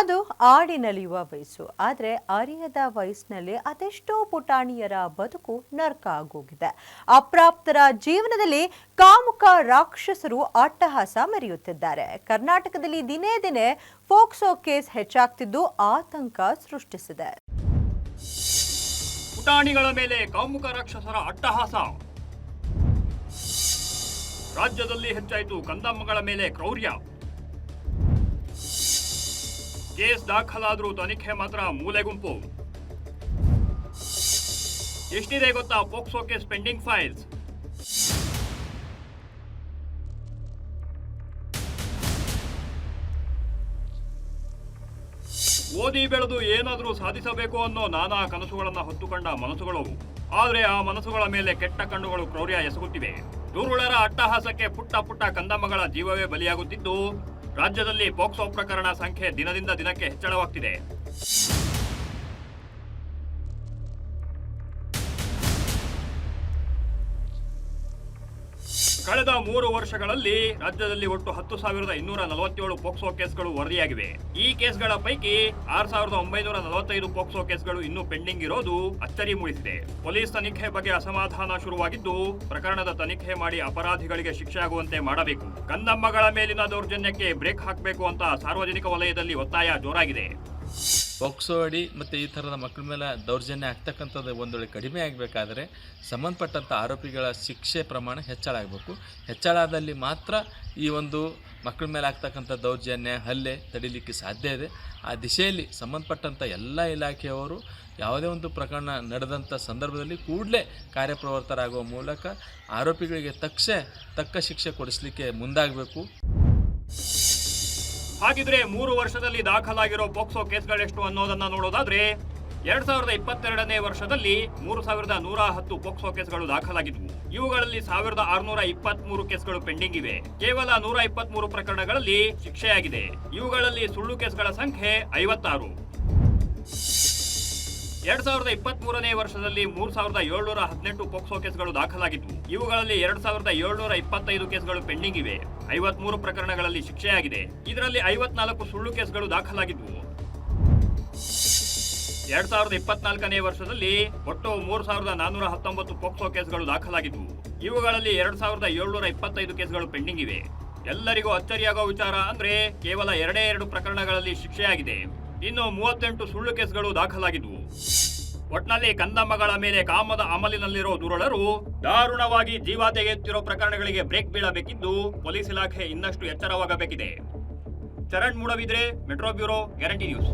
ಅದು ಆಡಿನಲಿಯುವ ವಯಸ್ಸು. ಆದರೆ ಅರಿಯದ ವಯಸ್ಸಿನಲ್ಲಿ ಅದೆಷ್ಟೋ ಪುಟಾಣಿಯರ ಬದುಕು ನರ್ಕ ಆಗೋಗಿದೆ. ಅಪ್ರಾಪ್ತರ ಜೀವನದಲ್ಲಿ ಕಾಮುಕ ರಾಕ್ಷಸರು ಅಟ್ಟಹಾಸ ಮೆರೆಯುತ್ತಿದ್ದಾರೆ. ಕರ್ನಾಟಕದಲ್ಲಿ ದಿನೇ ದಿನೇ ಫೋಕ್ಸೋ ಕೇಸ್ ಹೆಚ್ಚಾಗ್ತಿದ್ದು ಆತಂಕ ಸೃಷ್ಟಿಸಿದೆ. ಪುಟಾಣಿಗಳ ಮೇಲೆ ಕಾಮುಕ ರಾಕ್ಷಸರ ಅಟ್ಟಹಾಸ. ರಾಜ್ಯದಲ್ಲಿ ಹೆಚ್ಚಾಯಿತು. ಕಂದಮ್ಮಗಳ ಮೇಲೆ ಕ್ರೌರ್ಯ. ಕೇಸ್ ದಾಖಲಾದರೂ ತನಿಖೆ ಮಾತ್ರ ಮೂಲೆ ಗುಂಪು. ಎಷ್ಟಿದೆ ಗೊತ್ತಾ ಪೋಕ್ಸೋ ಕೇಸ್ ಪೆಂಡಿಂಗ್ ಫೈಲ್ಸ್? ಓದಿ ಬೆಳೆದು ಏನಾದರೂ ಸಾಧಿಸಬೇಕು ಅನ್ನೋ ನಾನಾ ಕನಸುಗಳನ್ನು ಹೊತ್ತುಕೊಂಡ ಮನಸ್ಸುಗಳು. ಆದರೆ ಆ ಮನಸ್ಸುಗಳ ಮೇಲೆ ಕೆಟ್ಟ ಕಣ್ಣುಗಳು ಕ್ರೌರ್ಯ ಎಸಗುತ್ತಿವೆ. ದುರುಳರ ಅಟ್ಟಹಾಸಕ್ಕೆ ಪುಟ್ಟ ಪುಟ್ಟ ಕಂದಮ್ಮಗಳ ಜೀವವೇ ಬಲಿಯಾಗುತ್ತಿದ್ದು ರಾಜ್ಯದಲ್ಲಿ ಪೋಕ್ಸೋ ಪ್ರಕರಣ ಸಂಖ್ಯೆ ದಿನದಿಂದ ದಿನಕ್ಕೆ ಹೆಚ್ಚಳವಾಗ್ತಿದೆ. ಕಳೆದ ಮೂರು ವರ್ಷಗಳಲ್ಲಿ ರಾಜ್ಯದಲ್ಲಿ ಒಟ್ಟು ಹತ್ತು ಸಾವಿರದ ಇನ್ನೂರ ನಲವತ್ತೇಳು ಪೋಕ್ಸೋ ಕೇಸ್ಗಳು ವರದಿಯಾಗಿವೆ. ಈ ಕೇಸ್ಗಳ ಪೈಕಿ ಆರ್ ಸಾವಿರದ ಒಂಬೈನೂರ ನಲವತ್ತೈದು ಪೋಕ್ಸೋ ಕೇಸ್ಗಳು ಇನ್ನೂ ಪೆಂಡಿಂಗ್ ಇರೋದು ಅಚ್ಚರಿ ಮೂಡಿಸಿದೆ. ಪೊಲೀಸ್ ತನಿಖೆ ಬಗ್ಗೆ ಅಸಮಾಧಾನ ಶುರುವಾಗಿದ್ದು, ಪ್ರಕರಣದ ತನಿಖೆ ಮಾಡಿ ಅಪರಾಧಿಗಳಿಗೆ ಶಿಕ್ಷೆ ಆಗುವಂತೆ ಮಾಡಬೇಕು. ಕಂದಮ್ಮಗಳ ಮೇಲಿನ ದೌರ್ಜನ್ಯಕ್ಕೆ ಬ್ರೇಕ್ ಹಾಕಬೇಕು ಅಂತ ಸಾರ್ವಜನಿಕ ವಲಯದಲ್ಲಿ ಒತ್ತಾಯ ಜೋರಾಗಿದೆ. ಪೋಕ್ಸೋ ಅಡಿ ಮತ್ತು ಈ ಥರದ ಮಕ್ಕಳ ಮೇಲೆ ದೌರ್ಜನ್ಯ ಆಗ್ತಕ್ಕಂಥದ್ದು ಒಂದು ವೇಳೆ ಕಡಿಮೆ ಆಗಬೇಕಾದ್ರೆ ಸಂಬಂಧಪಟ್ಟಂಥ ಆರೋಪಿಗಳ ಶಿಕ್ಷೆ ಪ್ರಮಾಣ ಹೆಚ್ಚಳ ಆಗಬೇಕು. ಹೆಚ್ಚಳದಲ್ಲಿ ಮಾತ್ರ ಈ ಒಂದು ಮಕ್ಕಳ ಮೇಲೆ ಆಗ್ತಕ್ಕಂಥ ದೌರ್ಜನ್ಯ, ಹಲ್ಲೆ ತಡಿಲಿಕ್ಕೆ ಸಾಧ್ಯ ಇದೆ. ಆ ದಿಶೆಯಲ್ಲಿ ಸಂಬಂಧಪಟ್ಟಂಥ ಎಲ್ಲ ಇಲಾಖೆಯವರು ಯಾವುದೇ ಒಂದು ಪ್ರಕರಣ ನಡೆದಂಥ ಸಂದರ್ಭದಲ್ಲಿ ಕೂಡಲೇ ಕಾರ್ಯಪ್ರವರ್ತರಾಗುವ ಮೂಲಕ ಆರೋಪಿಗಳಿಗೆ ತಕ್ಷ ತಕ್ಕ ಶಿಕ್ಷೆ ಕೊಡಿಸಲಿಕ್ಕೆ ಮುಂದಾಗಬೇಕು. ಹಾಗಿದ್ರೆ ಮೂರು ವರ್ಷದಲ್ಲಿ ದಾಖಲಾಗಿರೋ ಪೋಕ್ಸೋ ಕೇಸ್ಗಳೆಷ್ಟು ಅನ್ನೋದನ್ನ ನೋಡೋದಾದ್ರೆ ಎರಡ್ ಸಾವಿರದ ಇಪ್ಪತ್ತೆರಡನೇ ವರ್ಷದಲ್ಲಿ ಮೂರು ಸಾವಿರದ ನೂರ ಹತ್ತು ಪೋಕ್ಸೋ ಕೇಸ್ಗಳು ದಾಖಲಾಗಿದ್ವು. ಇವುಗಳಲ್ಲಿ ಸಾವಿರದ ಆರುನೂರ ಇಪ್ಪತ್ಮೂರು ಕೇಸ್ಗಳು ಪೆಂಡಿಂಗ್ ಇವೆ. ಕೇವಲ ನೂರ ಇಪ್ಪತ್ಮೂರು ಪ್ರಕರಣಗಳಲ್ಲಿ ಶಿಕ್ಷೆಯಾಗಿದೆ. ಇವುಗಳಲ್ಲಿ ಸುಳ್ಳು ಕೇಸ್ಗಳ ಸಂಖ್ಯೆ ಐವತ್ತಾರು. ಎರಡ್ ಸಾವಿರದ ಇಪ್ಪತ್ತ್ ಮೂರನೇ ವರ್ಷದಲ್ಲಿ ಮೂರ್ ಸಾವಿರದ ಏಳ್ನೂರ ಹದಿನೆಂಟು ಪೋಕ್ಸೋ ಕೇಸ್ಗಳು ದಾಖಲಾಗಿದ್ವು. ಇವುಗಳಲ್ಲಿ ಎರಡ್ ಸಾವಿರದ ಏಳ್ನೂರ ಇಪ್ಪತ್ತೈದು ಕೇಸ್ಗಳು ಪೆಂಡಿಂಗ್ ಇವೆ. ಐವತ್ಮೂರು ಪ್ರಕರಣಗಳಲ್ಲಿ ಶಿಕ್ಷೆಯಾಗಿದೆ. ಇದರಲ್ಲಿ ಐವತ್ನಾಲ್ಕು ಸುಳ್ಳು ಕೇಸ್ಗಳು ದಾಖಲಾಗಿದ್ವು. ಎರಡ್ ಸಾವಿರದ ಇಪ್ಪತ್ನಾಲ್ಕನೇ ವರ್ಷದಲ್ಲಿ ಒಟ್ಟು ಮೂರು ಸಾವಿರದ ನಾನೂರ ಹತ್ತೊಂಬತ್ತು ಪೋಕ್ಸೋ ಕೇಸ್ಗಳು ದಾಖಲಾಗಿದ್ವು. ಇವುಗಳಲ್ಲಿ ಎರಡ್ ಸಾವಿರದ ಏಳ್ನೂರ ಇಪ್ಪತ್ತೈದು ಕೇಸ್ಗಳು ಪೆಂಡಿಂಗ್ ಇವೆ. ಎಲ್ಲರಿಗೂ ಅಚ್ಚರಿಯಾಗೋ ವಿಚಾರ ಅಂದ್ರೆ ಕೇವಲ ಎರಡೇ ಎರಡು ಪ್ರಕರಣಗಳಲ್ಲಿ ಶಿಕ್ಷೆಯಾಗಿದೆ. ಇನ್ನು ಮೂವತ್ತೆಂಟು ಸುಳ್ಳು ಕೇಸ್ಗಳು ದಾಖಲಾಗಿದ್ವು. ಒಟ್ನಲ್ಲಿ ಕಂದಮ್ಮಗಳ ಮೇಲೆ ಕಾಮದ ಅಮಲಿನಲ್ಲಿರೋ ದುರುಳರು ದಾರುಣವಾಗಿ ಜೀವ ತೆಗೆಯುತ್ತಿರೋ ಪ್ರಕರಣಗಳಿಗೆ ಬ್ರೇಕ್ ಬೀಳಬೇಕಿದ್ದು ಪೊಲೀಸ್ ಇಲಾಖೆ ಇನ್ನಷ್ಟು ಎಚ್ಚರವಾಗಬೇಕಿದೆ. Charan Moodbidri metro bureau, Guarantee News.